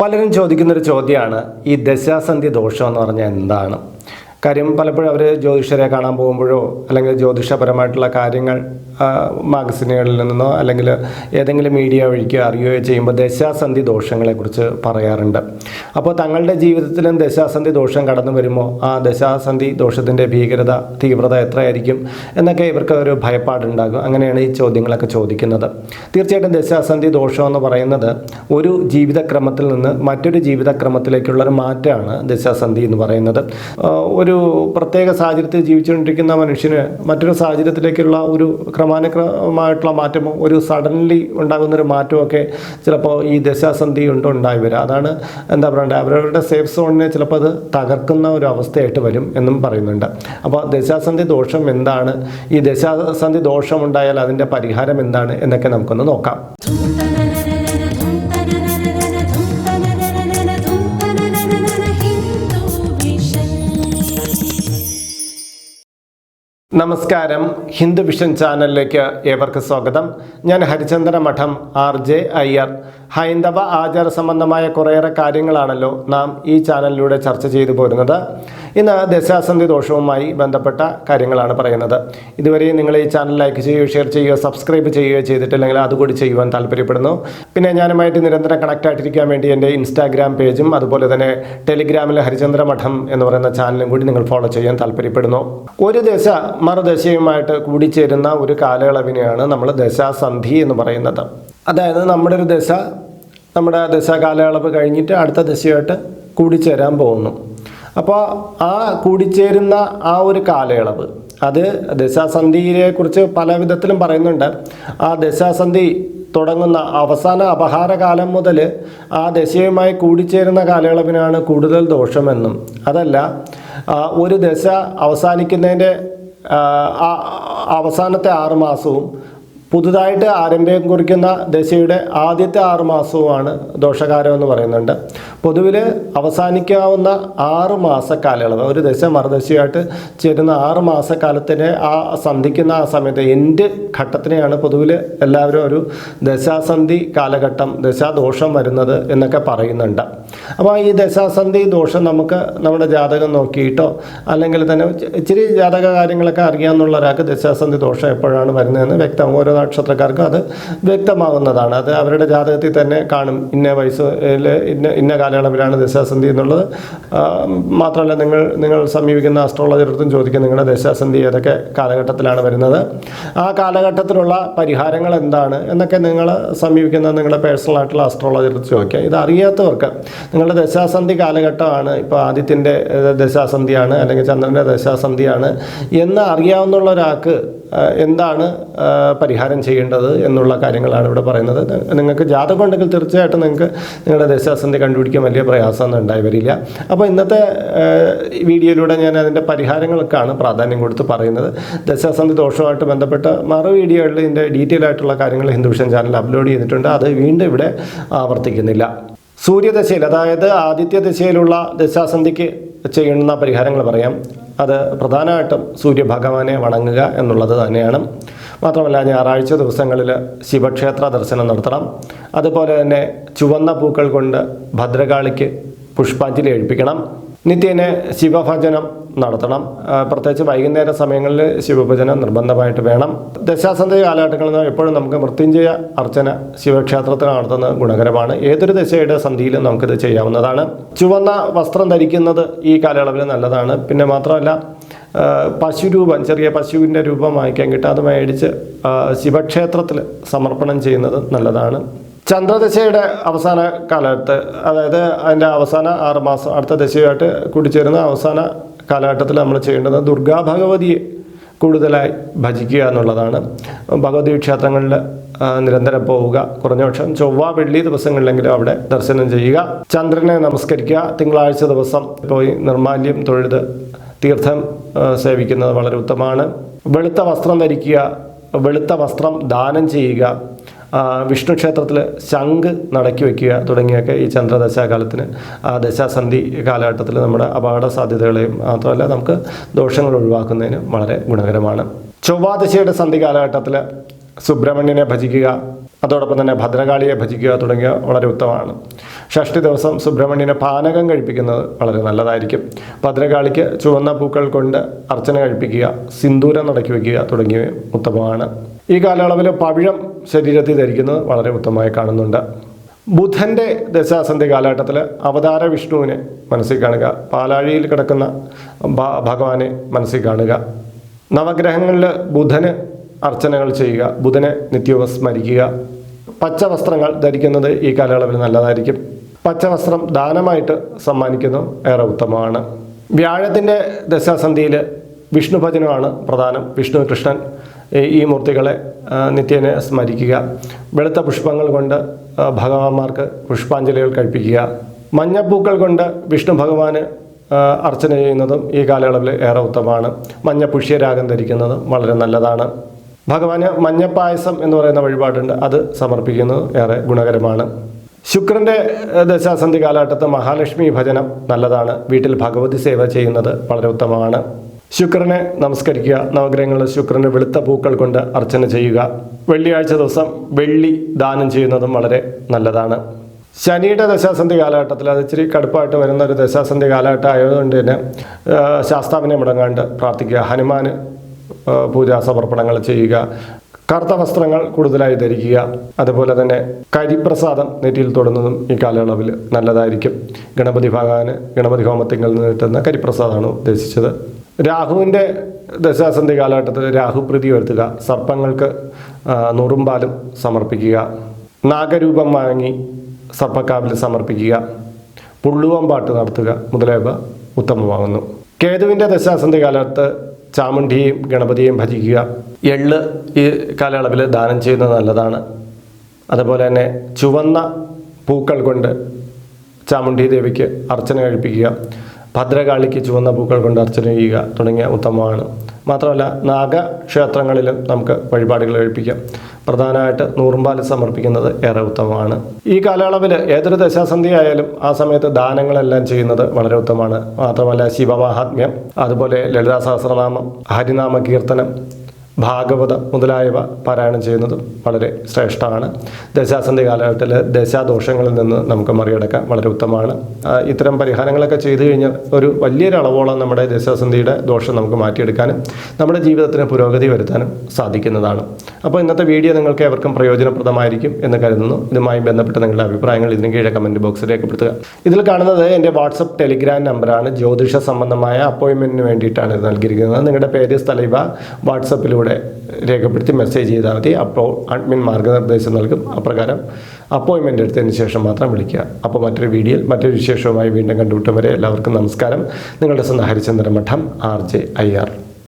പലരും ചോദിക്കുന്നൊരു ചോദ്യമാണ് ഈ ദശാസന്ധി ദോഷം എന്ന് പറഞ്ഞാൽ എന്താണ്? കാര്യം പലപ്പോഴും അവർ ജ്യോതിഷരെ കാണാൻ പോകുമ്പോഴോ അല്ലെങ്കിൽ ജ്യോതിഷപരമായിട്ടുള്ള കാര്യങ്ങൾ മാഗസിനുകളിൽ നിന്നോ അല്ലെങ്കിൽ ഏതെങ്കിലും മീഡിയ വഴിക്കോ അറിയുകയോ ചെയ്യുമ്പോൾ ദശാസന്ധി ദോഷങ്ങളെക്കുറിച്ച് പറയാറുണ്ട്. അപ്പോൾ തങ്ങളുടെ ജീവിതത്തിലും ദശാസന്ധി ദോഷം കടന്നു വരുമോ? ആ ദശാസന്ധി ദോഷത്തിന്റെ ഭീകരത തീവ്രത എത്രയായിരിക്കും എന്നൊക്കെ ഇവർക്ക് ഒരു ഭയപ്പാടുണ്ടാകും. അങ്ങനെയാണ് ഈ ചോദ്യങ്ങളൊക്കെ ചോദിക്കുന്നത്. തീർച്ചയായിട്ടും ദശാസന്ധി ദോഷം എന്ന് പറയുന്നത് ഒരു ജീവിതക്രമത്തിൽ നിന്ന് മറ്റൊരു ജീവിതക്രമത്തിലേക്കുള്ള ഒരു മാറ്റമാണ് ദശാസന്ധി എന്ന് പറയുന്നത്. ഒരു പ്രത്യേക സാഹചര്യത്തിൽ ജീവിച്ചുകൊണ്ടിരിക്കുന്ന മനുഷ്യന് മറ്റൊരു സാഹചര്യത്തിലേക്കുള്ള ഒരു ക്രമാനുക്രമമായിട്ടുള്ള മാറ്റമോ ഒരു സഡൻലി ഉണ്ടാകുന്നൊരു മാറ്റമൊക്കെ ചിലപ്പോൾ ഈ ദശാസന്ധി കൊണ്ട് ഉണ്ടായി വരിക അതാണ് എന്താ പറയണ്ടത് അവരവരുടെ സേഫ് സോണിനെ ചിലപ്പോൾ അത് തകർക്കുന്ന ഒരു അവസ്ഥയായിട്ട് വരും എന്നും പറയുന്നുണ്ട്. അപ്പോൾ ദശാസന്ധി ദോഷം എന്താണ്? ഈ ദശാസന്ധി ദോഷം ഉണ്ടായാൽ അതിന്റെ പരിഹാരം എന്താണ് എന്നൊക്കെ നമുക്കൊന്ന് നോക്കാം. നമസ്കാരം. ഹിന്ദു വിഷൻ ചാനലിലേക്ക് ഏവർക്ക് സ്വാഗതം. ഞാൻ ഹരിചന്ദ്ര മഠം ആർ ജെ അയ്യർ. ഹൈന്ദവ ആചാര സംബന്ധമായ കുറേയേറെ കാര്യങ്ങളാണല്ലോ നാം ഈ ചാനലിലൂടെ ചർച്ച ചെയ്തു പോരുന്നത്. ഇന്ന് ദശാസന്ധി ദോഷവുമായി ബന്ധപ്പെട്ട കാര്യങ്ങളാണ് പറയുന്നത്. ഇതുവരെ നിങ്ങൾ ഈ ചാനൽ ലൈക്ക് ചെയ്യുകയോ ഷെയർ ചെയ്യുകയോ സബ്സ്ക്രൈബ് ചെയ്യുകയോ ചെയ്തിട്ടില്ലെങ്കിൽ അതുകൂടി ചെയ്യുവാൻ താല്പര്യപ്പെടുന്നു. പിന്നെ ഞാനുമായിട്ട് നിരന്തരം കണക്ട് ആയിട്ടിരിക്കാൻ വേണ്ടി എന്റെ ഇൻസ്റ്റാഗ്രാം പേജും അതുപോലെ തന്നെ ടെലിഗ്രാമിലെ ഹരിചന്ദ്ര മഠം എന്ന് പറയുന്ന ചാനലും കൂടി നിങ്ങൾ ഫോളോ ചെയ്യാൻ താല്പര്യപ്പെടുന്നു. ഒരു ദശ മറുദശയുമായിട്ട് കൂടിച്ചേരുന്ന ഒരു കാലയളവിനെയാണ് നമ്മൾ ദശാസന്ധി എന്ന് പറയുന്നത്. അതായത് നമ്മുടെ ഒരു ദശ നമ്മുടെ ദശ കാലയളവ് കഴിഞ്ഞിട്ട് അടുത്ത ദശയായിട്ട് കൂടിച്ചേരാൻ പോകുന്നു. അപ്പോൾ ആ കൂടിച്ചേരുന്ന ആ ഒരു കാലയളവ് അത് ദശാസന്ധിയെ കുറിച്ച് പല വിധത്തിലും പറയുന്നുണ്ട്. ആ ദശാസന്ധി തുടങ്ങുന്ന അവസാന അപഹാരകാലം മുതൽ ആ ദശയുമായി കൂടിച്ചേരുന്ന കാലയളവിനാണ് കൂടുതൽ ദോഷമെന്നും. അതല്ല ഒരു ദശ അവസാനിക്കുന്നതിന്റെ അവസാനത്തെ ആറ് മാസവും പുതുതായിട്ട് ആരംഭം കുറിക്കുന്ന ദശയുടെ ആദ്യത്തെ ആറ് മാസവുമാണ് ദോഷകാലം എന്ന് പറയുന്നുണ്ട്. പൊതുവിൽ അവസാനിക്കാവുന്ന ആറ് മാസ കാലയളവ് ഒരു ദശ മറുദശയായിട്ട് ചേരുന്ന ആറ് മാസക്കാലത്തിനെ ആ സന്ധിക്കുന്ന ആ സമയത്ത് എന്റെ ഘട്ടത്തിനെയാണ് പൊതുവിൽ എല്ലാവരും ഒരു ദശാസന്ധി കാലഘട്ടം ദശാദോഷം വരുന്നത് എന്നൊക്കെ പറയുന്നുണ്ട്. അപ്പോൾ ഈ ദശാസന്ധി ദോഷം നമുക്ക് നമ്മുടെ ജാതകം നോക്കിയിട്ടോ അല്ലെങ്കിൽ തന്നെ ഇച്ചിരി ജാതക കാര്യങ്ങളൊക്കെ അറിയാമെന്നുള്ള ഒരാൾക്ക് ദശാസന്ധി ദോഷം എപ്പോഴാണ് വരുന്നതെന്ന് വ്യക്തം ഓരോ നക്ഷത്രക്കാർക്കും അത് വ്യക്തമാകുന്നതാണ് അത് അവരുടെ ജാതകത്തിൽ തന്നെ കാണും. ഇന്ന വയസ്സിൽ ഇന്ന ഇന്ന കാലയളവിലാണ് ദശാസന്ധി എന്നുള്ളത്. മാത്രമല്ല നിങ്ങൾ നിങ്ങൾ സമീപിക്കുന്ന അസ്ട്രോളജറടുത്തും ചോദിക്കും നിങ്ങളുടെ ദശാസന്ധി ഏതൊക്കെ കാലഘട്ടത്തിലാണ് വരുന്നത്. ആ കാലഘട്ടത്തിലുള്ള പരിഹാരങ്ങൾ എന്താണ് എന്നൊക്കെ നിങ്ങൾ സമീപിക്കുന്ന നിങ്ങളുടെ പേഴ്സണലായിട്ടുള്ള അസ്ട്രോളജറടുത്ത് ചോദിക്കുക ഇത് അറിയാത്തവർക്ക് നിങ്ങളുടെ ദശാസന്ധി കാലഘട്ടമാണ് ഇപ്പോൾ ആദിത്യന്റെ ദശാസന്ധിയാണ് അല്ലെങ്കിൽ ചന്ദ്രന്റെ ദശാസന്ധിയാണ് എന്ന് അറിയാവുന്ന ഒരാൾക്ക് എന്താണ് പരിഹാരം ചെയ്യേണ്ടത് എന്നുള്ള കാര്യങ്ങളാണ് ഇവിടെ പറയുന്നത്. നിങ്ങൾക്ക് ജാതകം ഉണ്ടെങ്കിൽ തീർച്ചയായിട്ടും നിങ്ങൾക്ക് നിങ്ങളുടെ ദശാസന്ധി കണ്ടുപിടിക്കാൻ വലിയ പ്രയാസമൊന്നും ഉണ്ടായി വരില്ല. അപ്പോൾ ഇന്നത്തെ വീഡിയോയിലൂടെ ഞാൻ അതിന്റെ പരിഹാരങ്ങൾക്കാണ് പ്രാധാന്യം കൊടുത്ത് പറയുന്നത്. ദശാസന്ധി ദോഷവുമായിട്ട് ബന്ധപ്പെട്ട മറു വീഡിയോകളിൽ ഇതിന്റെ ഡീറ്റെയിൽ ആയിട്ടുള്ള കാര്യങ്ങൾ ഹിന്ദുവിഷൻ ചാനൽ അപ്ലോഡ് ചെയ്തിട്ടുണ്ട്. അത് വീണ്ടും ഇവിടെ ആവർത്തിക്കുന്നില്ല. സൂര്യദശയിൽ അതായത് ആദിത്യ ദശയിലുള്ള ദശാസന്ധിക്ക് ചെയ്യുന്ന പരിഹാരങ്ങൾ പറയാം. അത് പ്രധാനമായിട്ടും സൂര്യഭഗവാനെ വണങ്ങുക എന്നുള്ളത് തന്നെയാണ്. മാത്രമല്ല ഞായറാഴ്ച ദിവസങ്ങളിൽ ശിവക്ഷേത്ര ദർശനം നടത്തണം. അതുപോലെ തന്നെ ചുവന്ന പൂക്കൾ കൊണ്ട് ഭദ്രകാളിക്ക് പുഷ്പാഞ്ജലി കഴിപ്പിക്കണം നിത്യേന ശിവഭജനം നടത്തണം. പ്രത്യേകിച്ച് വൈകുന്നേര സമയങ്ങളിൽ ശിവഭജനം നിർബന്ധമായിട്ട് വേണം. ദശാസന്ധി കാലഘട്ടങ്ങളിൽ എപ്പോഴും നമുക്ക് മൃത്യുഞ്ജയ അർച്ചന ശിവക്ഷേത്രത്തിൽ നടത്തുന്നത് ഗുണകരമാണ്. ഏതൊരു ദശയുടെ സന്ധിയിലും നമുക്കിത് ചെയ്യാവുന്നതാണ്. ചുവന്ന വസ്ത്രം ധരിക്കുന്നത് ഈ കാലയളവിൽ നല്ലതാണ്. പിന്നെ മാത്രമല്ല പശു രൂപം ചെറിയ പശുവിന്റെ രൂപം വാങ്ങിക്കാൻ കിട്ടും. അത് മേടിച്ച് ശിവക്ഷേത്രത്തിൽ സമർപ്പണം ചെയ്യുന്നത് നല്ലതാണ്. ചന്ദ്രദശയുടെ അവസാന കാലഘട്ടത്ത് അതായത് അതിന്റെ അവസാന ആറ് മാസം അടുത്ത ദശയായിട്ട് കൂടിച്ചേരുന്ന അവസാന കാലഘട്ടത്തിൽ നമ്മൾ ചെയ്യേണ്ടത് ദുർഗാ ഭഗവതിയെ കൂടുതലായി ഭജിക്കുക എന്നുള്ളതാണ്. ഭഗവതി ക്ഷേത്രങ്ങളിൽ നിരന്തരം പോവുക കുറഞ്ഞപക്ഷം ചൊവ്വ വെള്ളി ദിവസങ്ങളിലെങ്കിലും അവിടെ ദർശനം ചെയ്യുക. ചന്ദ്രനെ നമസ്കരിക്കുക. തിങ്കളാഴ്ച ദിവസം പോയി നിർമാല്യം തൊഴുത് തീർത്ഥം സേവിക്കുന്നത് വളരെ ഉത്തമമാണ്. വെളുത്ത വസ്ത്രം ധരിക്കുക. വെളുത്ത വസ്ത്രം ദാനം ചെയ്യുക. വിഷ്ണു ക്ഷേത്രത്തിൽ ശംഖ് നടക്കി വയ്ക്കുക തുടങ്ങിയൊക്കെ ഈ ചന്ദ്രദശാകാലത്തിന്. ആ ദശാസന്ധി കാലഘട്ടത്തിൽ നമ്മുടെ അപകട സാധ്യതകളെയും മാത്രമല്ല നമുക്ക് ദോഷങ്ങൾ ഒഴിവാക്കുന്നതിന് വളരെ ഗുണകരമാണ്. ചൊവ്വാദശയുടെ സന്ധി കാലഘട്ടത്തിൽ സുബ്രഹ്മണ്യനെ ഭജിക്കുക അതോടൊപ്പം തന്നെ ഭദ്രകാളിയെ ഭജിക്കുക തുടങ്ങിയ വളരെ ഉത്തമമാണ്. ഷഷ്ടി ദിവസം സുബ്രഹ്മണ്യനെ പാനകം കഴിപ്പിക്കുന്നത് വളരെ നല്ലതായിരിക്കും. ഭദ്രകാളിക്ക് ചുവന്ന പൂക്കൾ കൊണ്ട് അർച്ചന കഴിപ്പിക്കുക സിന്ദൂരം നടക്കി വയ്ക്കുക തുടങ്ങിയവ ഉത്തമമാണ്. ഈ കാലയളവിൽ പവിഴം ശരീരത്തിൽ ധരിക്കുന്നത് വളരെ ഉത്തമമായി കാണുന്നുണ്ട്. ബുധന്റെ ദശാസന്ധി കാലഘട്ടത്തിൽ അവതാര വിഷ്ണുവിനെ മനസ്സിൽ കാണുക പാലാഴിയിൽ കിടക്കുന്ന ഭഗവാനെ മനസ്സിൽ കാണുക. നവഗ്രഹങ്ങളിൽ ബുധന് അർച്ചനകൾ ചെയ്യുക ബുധനെ നിത്യവും സ്മരിക്കുക പച്ച വസ്ത്രങ്ങൾ ധരിക്കുന്നത് ഈ കാലയളവിൽ നല്ലതായിരിക്കും. പച്ച വസ്ത്രം ദാനമായിട്ട് സമ്മാനിക്കുന്നത് ഏറെ ഉത്തമമാണ്. വ്യാഴത്തിന്റെ ദശാസന്ധിയിൽ വിഷ്ണു ഭജനമാണ് പ്രധാനം. വിഷ്ണു കൃഷ്ണൻ ഈ- മൂർത്തികളെ നിത്യേനെ സ്മരിക്കുക. വെളുത്ത പുഷ്പങ്ങൾ കൊണ്ട് ഭഗവാന്മാർക്ക് പുഷ്പാഞ്ജലികൾ കഴിപ്പിക്കുക. മഞ്ഞപ്പൂക്കൾ കൊണ്ട് വിഷ്ണു ഭഗവാന് അർച്ചന ചെയ്യുന്നതും ഈ കാലയളവിൽ ഏറെ ഉത്തമമാണ്. മഞ്ഞ പുഷ്യരാഗം ധരിക്കുന്നതും വളരെ നല്ലതാണ്. ഭഗവാന് മഞ്ഞപ്പായസം എന്ന് പറയുന്ന വഴിപാടുണ്ട്. അത് സമർപ്പിക്കുന്നത് ഏറെ ഗുണകരമാണ്. ശുക്രന്റെ ദശാസന്ധി കാലഘട്ടത്ത് മഹാലക്ഷ്മി ഭജനം നല്ലതാണ്. വീട്ടിൽ ഭഗവതി സേവ ചെയ്യുന്നത് വളരെ ഉത്തമമാണ്. ശുക്രനെ നമസ്കരിക്കുക. നവഗ്രഹങ്ങളിൽ ശുക്രന് വെളുത്ത പൂക്കൾ കൊണ്ട് അർച്ചന ചെയ്യുക. വെള്ളിയാഴ്ച ദിവസം വെള്ളി ദാനം ചെയ്യുന്നതും വളരെ നല്ലതാണ്. ശനിയുടെ ദശാസന്ധി കാലഘട്ടത്തിൽ അത് ഇച്ചിരി കടുപ്പായിട്ട് വരുന്ന ഒരു ദശാസന്ധി കാലഘട്ടം ആയതുകൊണ്ട് തന്നെ ശാസ്താവിനെ മുടങ്ങാണ്ട് പ്രാർത്ഥിക്കുക. ഹനുമാന് പൂജാ സമർപ്പണങ്ങൾ ചെയ്യുക കറുത്ത വസ്ത്രങ്ങൾ കൂടുതലായി ധരിക്കുക അതുപോലെ തന്നെ കരിപ്രസാദം നെറ്റിയിൽ തൊടുന്നതും ഈ കാലയളവിൽ നല്ലതായിരിക്കും. ഗണപതി ഭഗവാന് ഗണപതി ഹോമത്തിങ്കിൽ നിന്ന് കിട്ടുന്ന കരിപ്രസാദമാണ് ഉദ്ദേശിച്ചത്. രാഹുവിന്റെ ദശാസന്ധി കാലഘട്ടത്തിൽ രാഹുപ്രീതി വരുത്തുക സർപ്പങ്ങൾക്ക് നുറുമ്പാലും സമർപ്പിക്കുക നാഗരൂപം വാങ്ങി സർപ്പക്കാവിൽ സമർപ്പിക്കുക പുള്ളുവം പാട്ട് നടത്തുക മുതലായവ ഉത്തമമാകുന്നു. കേതുവിന്റെ ദശാസന്ധി കാലത്ത് ചാമുണ്ഡിയെയും ഗണപതിയെയും ഭജിക്കുക. എള്ള് ഈ കാലയളവിൽ ദാനം ചെയ്യുന്നത് നല്ലതാണ്. അതുപോലെ തന്നെ ചുവന്ന പൂക്കൾ കൊണ്ട് ചാമുണ്ഡി ദേവിക്ക് അർച്ചന കഴിപ്പിക്കുക. ഭദ്രകാളിക്ക് ചുവന്ന പൂക്കൾ കൊണ്ട് അർച്ചന ചെയ്യുക തുടങ്ങിയ ഉത്തമമാണ്. മാത്രമല്ല നാഗക്ഷേത്രങ്ങളിലും നമുക്ക് വഴിപാടുകൾ കഴിപ്പിക്കാം. പ്രധാനമായിട്ട് നൂറുമ്പാൽ സമർപ്പിക്കുന്നത് ഏറെ ഉത്തമമാണ്. ഈ കാലയളവിൽ ഏതൊരു ദശാസന്ധി ആയാലും ആ സമയത്ത് ദാനങ്ങളെല്ലാം ചെയ്യുന്നത് വളരെ ഉത്തമമാണ്. മാത്രമല്ല ശിവമാഹാത്മ്യം അതുപോലെ ലളിതാ സഹസ്രനാമം ഹരിനാമ കീർത്തനം ഭാഗവതം മുതലായവ പാരായണം ചെയ്യുന്നത് വളരെ ശ്രേഷ്ഠമാണ്. ദശാസന്ധി കാലഘട്ടത്തിൽ ദശാദോഷങ്ങളിൽ നിന്ന് നമുക്ക് മറികടക്കാൻ വളരെ ഉത്തമമാണ്. ഇത്തരം പരിഹാരങ്ങളൊക്കെ ചെയ്തു കഴിഞ്ഞാൽ ഒരു വലിയൊരു അളവോളം നമ്മുടെ ദശാസന്ധിയുടെ ദോഷം നമുക്ക് മാറ്റിയെടുക്കാനും നമ്മുടെ ജീവിതത്തിന് പുരോഗതി വരുത്താനും സാധിക്കുന്നതാണ്. അപ്പോൾ ഇന്നത്തെ വീഡിയോ നിങ്ങൾക്ക് എവർക്കും പ്രയോജനപ്രദമായിരിക്കും എന്ന് കരുതുന്നു. ഇതുമായി ബന്ധപ്പെട്ട നിങ്ങളുടെ അഭിപ്രായങ്ങൾ ഇതിന് കീഴെ കമന്റ് ബോക്സിൽ രേഖപ്പെടുത്തുക. ഇതിൽ കാണുന്നത് എന്റെ വാട്സപ്പ് ടെലിഗ്രാം നമ്പറാണ്. ജ്യോതിഷ സംബന്ധമായ അപ്പോയിൻമെന്റിന് വേണ്ടിയിട്ടാണ് ഇത് നൽകിയിരിക്കുന്നത്. നിങ്ങളുടെ പേര് സ്ഥലം ഇവ. വാട്സപ്പിലൂടെ രേഖപ്പെടുത്തി മെസ്സേജ് ചെയ്താൽ മതി. അപ്പോൾ അഡ്മിൻ മാർഗനിർദ്ദേശം നൽകും. അപ്രകാരം അപ്പോയിൻമെന്റ് എടുത്തതിന് ശേഷം മാത്രം വിളിക്കുക. അപ്പോൾ മറ്റൊരു വീഡിയോയിൽ മറ്റൊരു വിശേഷവുമായി വീണ്ടും കണ്ടുമുട്ടും വരെ എല്ലാവർക്കും നമസ്കാരം. നിങ്ങളുടെ സ്വന്തം Harichandramadham R J I R.